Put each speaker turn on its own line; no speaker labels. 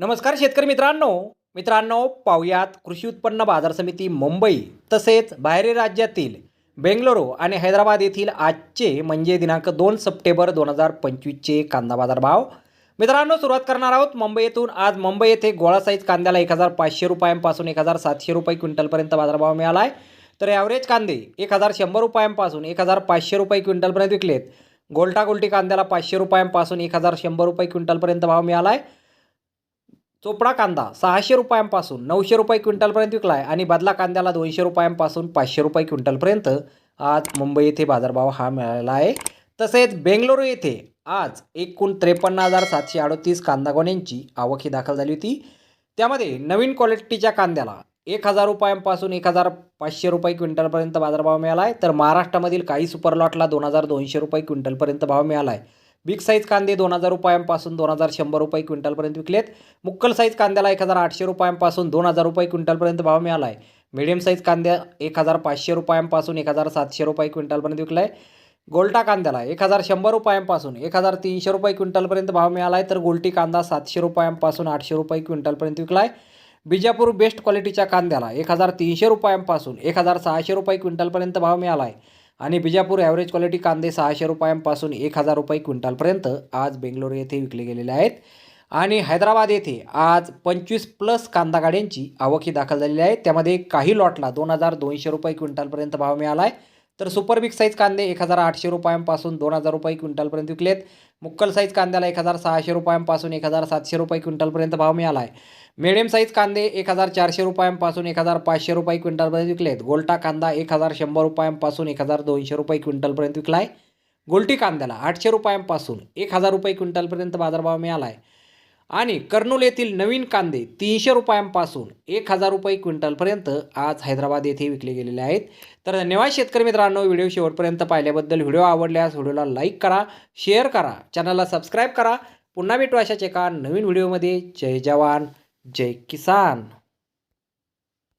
नमस्कार शेतकरी मित्रांनो. मित्रांनो पाहुयात कृषी उत्पन्न बाजार समिती मुंबई तसेच बाहेरील राज्यातील बेंगळुरू आणि हैदराबाद येथील आजचे म्हणजे दिनांक दोन सप्टेंबर दोन हजार पंचवीसचे कांदा बाजार भाव मित्रांनो सुरुवात करणार आहोत मुंबई येथून. आज मुंबई येथे गोळा साईज कांद्याला एक हजार पाचशे रुपयांपासून एक हजार सातशे रुपये क्विंटलपर्यंत बाजारभाव मिळाला आहे तर ॲव्हरेज कांदे एक हजार शंभर रुपयांपासून एक हजार पाचशे रुपये क्विंटलपर्यंत विकलेत. गोल्टा गोलटी कांद्याला पाचशे रुपयांपासून एक हजार शंभर रुपये क्विंटलपर्यंत भाव मिळाला आहे चोपडा कांदा सहाशे रुपयांपासून नऊशे रुपये क्विंटलपर्यंत विकला आहे आणि बदला कांद्याला दोनशे रुपयांपासून पाचशे रुपये क्विंटलपर्यंत आज मुंबई येथे बाजारभाव हा मिळालेला आहे. तसेच बेंगलोरू येथे आज एकूण त्रेपन्न हजार सातशे अडतीस कांदागोण्यांची आवक ही दाखल झाली होती. त्यामध्ये नवीन क्वालिटीच्या कांद्याला एक हजार रुपयांपासून एक हजार पाचशे रुपये क्विंटलपर्यंत बाजारभाव मिळाला आहे. तर महाराष्ट्रामधील काही सुपरलॉटला दोन हजार दोनशे रुपये क्विंटलपर्यंत भाव मिळाला आहे. बिग साईज कांदे दोन हजार रुपयांपासून दोन हजार शंभर रुपये क्विंटलपर्यंत विकलेत. मुक्कल साईज कांद्याला एक हजार आठशे रुपयांपासून दोन हजार रुपये क्विंटलपर्यंत भाव मिळाला आहे मिडियम साईज कांद्या एक हजार पाचशे रुपयांपासून एक हजार सातशे रुपये क्विंटलपर्यंत विकला आहे गोल्टा कांद्याला एक हजार शंभर रुपयांपासून एक हजार तीनशे रुपये क्विंटलपर्यंत भाव मिळाला आहे तर गोल्टी कांदा सातशे रुपयांपासून आठशे रुपये क्विंटलपर्यंत विकला आहे बिजापूर बेस्ट क्वालिटीच्या कांद्याला एक हजार तीनशे रुपयांपासून एक हजार सहाशे रुपये क्विंटलपर्यंत भाव मिळाला आहे आणि बिजापूर ॲव्हरेज क्वालिटी कांदे सहाशे रुपयांपासून एक हजार रुपये क्विंटलपर्यंत आज बेंगलोर येथे विकले गेलेले आहेत. आणि हैदराबाद येथे आज पंचवीस प्लस कांदा गाड्यांची आवक ही दाखल झालेली आहे. त्यामध्ये काही लॉटला दोन हजार दोनशे रुपये क्विंटलपर्यंत भाव मिळाला आहे. तर सुपर बिग साईज कांदे एक हजार आठशे रुपयांपासून दोन हजार रुपये क्विंटलपर्यंत विकलेत. मुक्कल साईज कांद्याला एक हजार सहाशे रुपयांपासून एक हजार सातशे रुपये क्विंटलपर्यंत भाव मिळाला आहे. मिडियम साईज कांदे एक हजार चारशे रुपयांपासून एक हजार पाचशे रुपये क्विंटलपर्यंत विकलेत. गोल्टा कांदा एक हजार शंभर रुपयांपासून एक हजार दोनशे रुपये क्विंटलपर्यंत विकला आहे. गोल्टी कांद्याला आठशे रुपयांपासून एक हजार रुपये क्विंटलपर्यंत बाजारभाव मिळाला आहे. आणि कर्नूल येथील नवीन कांदे तीनशे रुपयांपासून एक हजार रुपये क्विंटलपर्यंत आज हैदराबाद येथे विकले गेलेले आहेत. तर धन्यवाद शेतकरी मित्रांनो व्हिडिओ शेवटपर्यंत पाहिल्याबद्दल. व्हिडिओ आवडल्यास व्हिडिओला लाईक करा शेअर करा चॅनलला सबस्क्राईब करा. पुन्हा भेटू अशाच एका नवीन व्हिडिओमध्ये. जय जवान जय किसान.